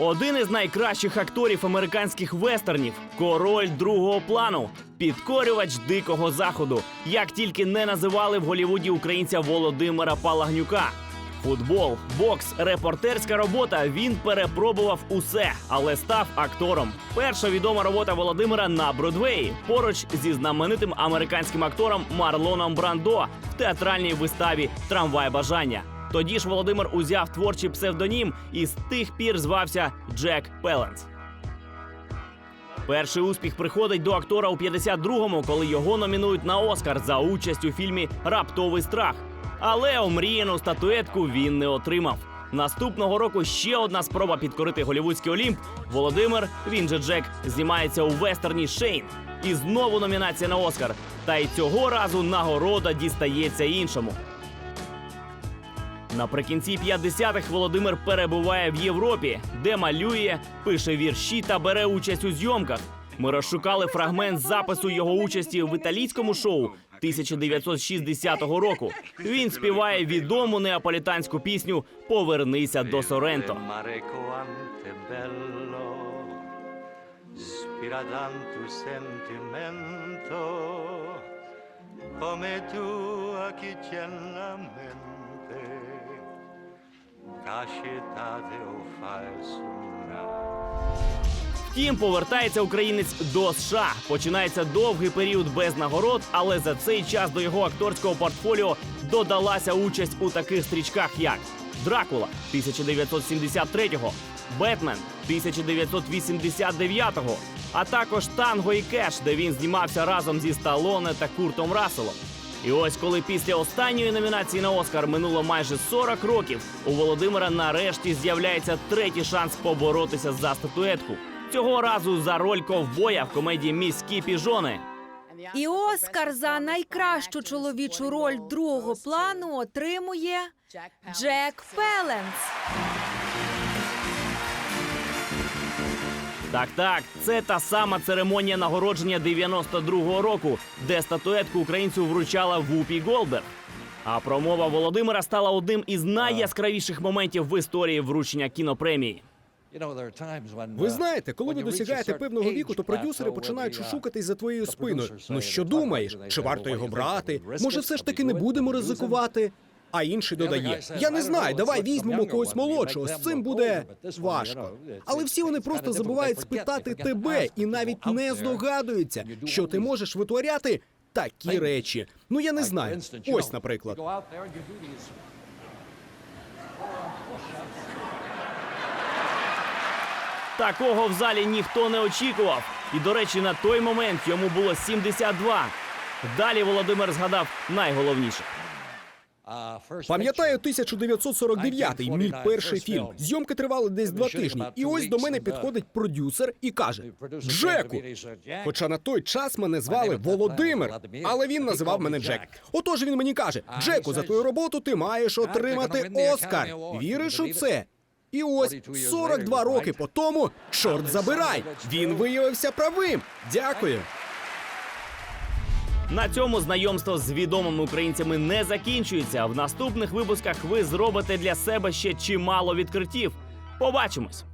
Один із найкращих акторів американських вестернів, король другого плану, підкорювач дикого заходу. Як тільки не називали в Голівуді українця Володимира Палагнюка. Футбол, бокс, репортерська робота. Він перепробував усе, але став актором. Перша відома робота Володимира на Бродвеї поруч зі знаменитим американським актором Марлоном Брандо в театральній виставі Трамвай бажання. Тоді ж Володимир узяв творчий псевдонім і з тих пір звався Джек Пеленс. Перший успіх приходить до актора у 52-му, коли його номінують на Оскар за участь у фільмі Раптовий страх. Але омріяну статуетку він не отримав. Наступного року ще одна спроба підкорити голівудський Олімп. Володимир, він же Джек, знімається у вестерні Шейн. І знову номінація на Оскар. Та й цього разу нагорода дістається іншому. Наприкінці 50-х Володимир перебуває в Європі, де малює, пише вірші та бере участь у зйомках. Ми розшукали фрагмент запису його участі в італійському шоу 1960 року. Він співає відому неаполітанську пісню Повернися до Соренто. come tu a chi tiene mente, Втім, повертається українець до США. Починається довгий період без нагород, але за цей час до його акторського портфоліо додалася участь у таких стрічках, як Дракула 1973-го, Бетмен 1989-го, а також Танго і Кеш, де він знімався разом зі Сталоне та Куртом Расселом. І ось коли після останньої номінації на Оскар минуло майже 40 років, у Володимира нарешті з'являється третій шанс поборотися за статуетку. Цього разу за роль ковбоя в комедії Міські піжони. І Оскар за найкращу чоловічу роль другого плану отримує Джек Пеленс. Так, так, це та сама церемонія нагородження 92-го року, де статуетку українцю вручала Вупі Голдберг. А промова Володимира стала одним із найяскравіших моментів в історії вручення кінопремії. Ви знаєте, коли ви досягаєте певного віку, то продюсери починають шушукатись за твоєю спиною. Ну що думаєш? Чи варто його брати? Може, все ж таки не будемо ризикувати? А інший додає: Я не знаю, давай візьмемо когось молодшого. З цим буде важко. Але всі вони просто забувають спитати тебе і навіть не здогадуються, що ти можеш витворяти такі речі. Ну я не знаю. Ось, наприклад. Такого в залі ніхто не очікував. І, до речі, на той момент йому було 72. Далі Володимир згадав найголовніше. Пам'ятаю 1949-й, мій перший фільм. Зйомки тривали десь два тижні. І ось до мене підходить продюсер і каже: Джеку. Хоча на той час мене звали Володимир, але він називав мене Джек. Отож він мені каже: Джеку, за твою роботу ти маєш отримати Оскар. Віриш у це? І ось 42 роки по тому, чорт забирай, він виявився правим. Дякую. На цьому знайомство з відомими українцями не закінчується. В наступних випусках ви зробите для себе ще чимало відкриттів. Побачимось!